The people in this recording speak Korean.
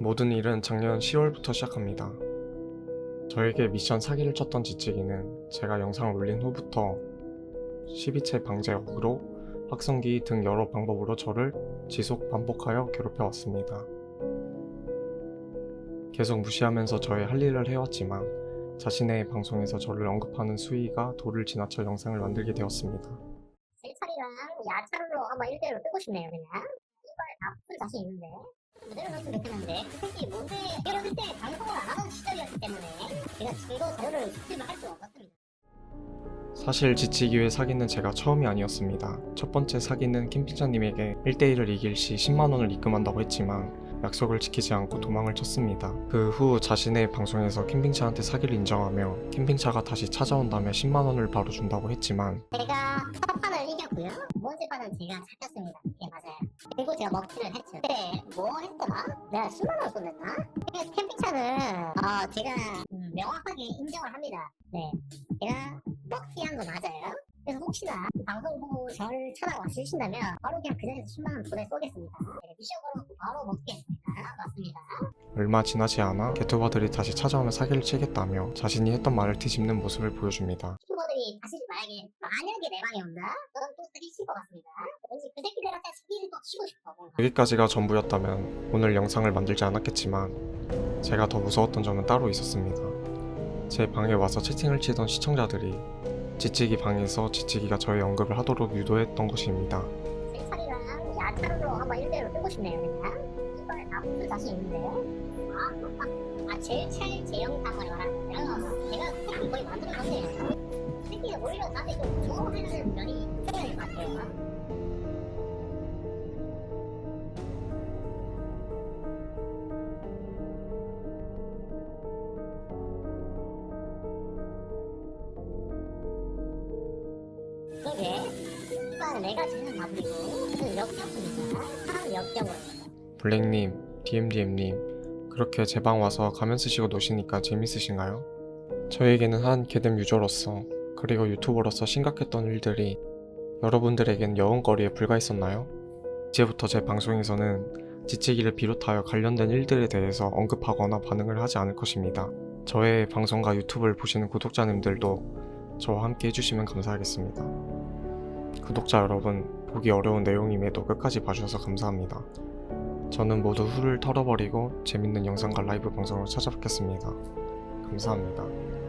모든 일은 작년 10월부터 시작합니다. 저에게 미션 사기를 쳤던 지치기는 제가 영상을 올린 후부터 12채 방제 역으로 확성기 등 여러 방법으로 저를 지속 반복하여 괴롭혀 왔습니다. 계속 무시하면서 저의 할 일을 해왔지만 자신의 방송에서 저를 언급하는 수위가 도를 지나쳐 영상을 만들게 되었습니다. 세차리랑 야차로 한번 1대1로 뜨고 싶네요 그냥 이걸 다풀 자신 있는데 그대로 넣으면 괜찮은데 그 새끼 뭔데 제가 그때 방송을 안 하던 시절이었기 때문에 제가 증거 자료를 수집을 할 수가 없었습니다 사실 지치기의 사기는 제가 처음이 아니었습니다. 첫 번째 사기는 캠핑장님에게 1대1을 이길 시 10만원을 입금한다고 했지만 약속을 지키지 않고 도망을 쳤습니다. 그 후 자신의 방송에서 캠핑차한테 사기를 인정하며 캠핑차가 다시 찾아온다며 10만 원을 바로 준다고 했지만 제가 첫 판을 이겼고요 번째 판은 제가 잡혔습니다 예 맞아요 그리고 제가 먹튀를 했죠. 그때 뭐 했더라? 내가 10만 원 쏟냈나? 그래서 캠핑차는 어 제가 음, 명확하게 인정을 합니다. 네. 제가 먹튀한 거 맞아요? 그래서 혹시나 방송 보고 저를 찾아와 주신다면 바로 그냥 그 자리에서 10만 원 보내 쏘겠습니다. 네, 미션 걸어놓고 바로 먹겠습니다. 맞습니다 얼마 지나지 않아 개투바들이 다시 찾아오며 사기를 치겠다며 자신이 했던 말을 뒤집는 모습을 보여줍니다. 친구들이 다시 만약에 만약에 내 방에 온다? 너는 또 사기 칠 것 같습니다 왠지 그 새끼들한테 사기를 또 치고 싶어 뭔가 여기까지가 전부였다면 오늘 영상을 만들지 않았겠지만 제가 더 무서웠던 점은 따로 있었습니다. 제 방에 와서 채팅을 치던 시청자들이 지치기 방에서 지치기가 저의 언급을 하도록 유도했던 것입니다. 세차리랑 야차로 한번 1대1로 뜨고 싶네요 그냥 이걸 다풀 자신 있는데 아, 제일 찰 제영상을 말하는 거예요. 제가 그냥 거의 만들어놨네요. 새끼가 오히려 나한테 좀 좋아하는 면이 사람 역겹으로. 블랙님, DMDM님, 그렇게 제 방 와서 가면 쓰시고 노시니까 재밌으신가요? 저에게는 한 개뎀 유저로서 그리고 유튜버로서 심각했던 일들이 여러분들에겐 여운거리에 불과했었나요? 이제부터 제 방송에서는 지치기를 비롯하여 관련된 일들에 대해서 언급하거나 반응을 하지 않을 것입니다. 저의 방송과 유튜브를 보시는 구독자님들도 저와 함께 해주시면 감사하겠습니다. 구독자 여러분, 보기 어려운 내용임에도 끝까지 봐주셔서 감사합니다. 저는 모두 후를 털어버리고 재밌는 영상과 라이브 방송으로 찾아뵙겠습니다. 감사합니다.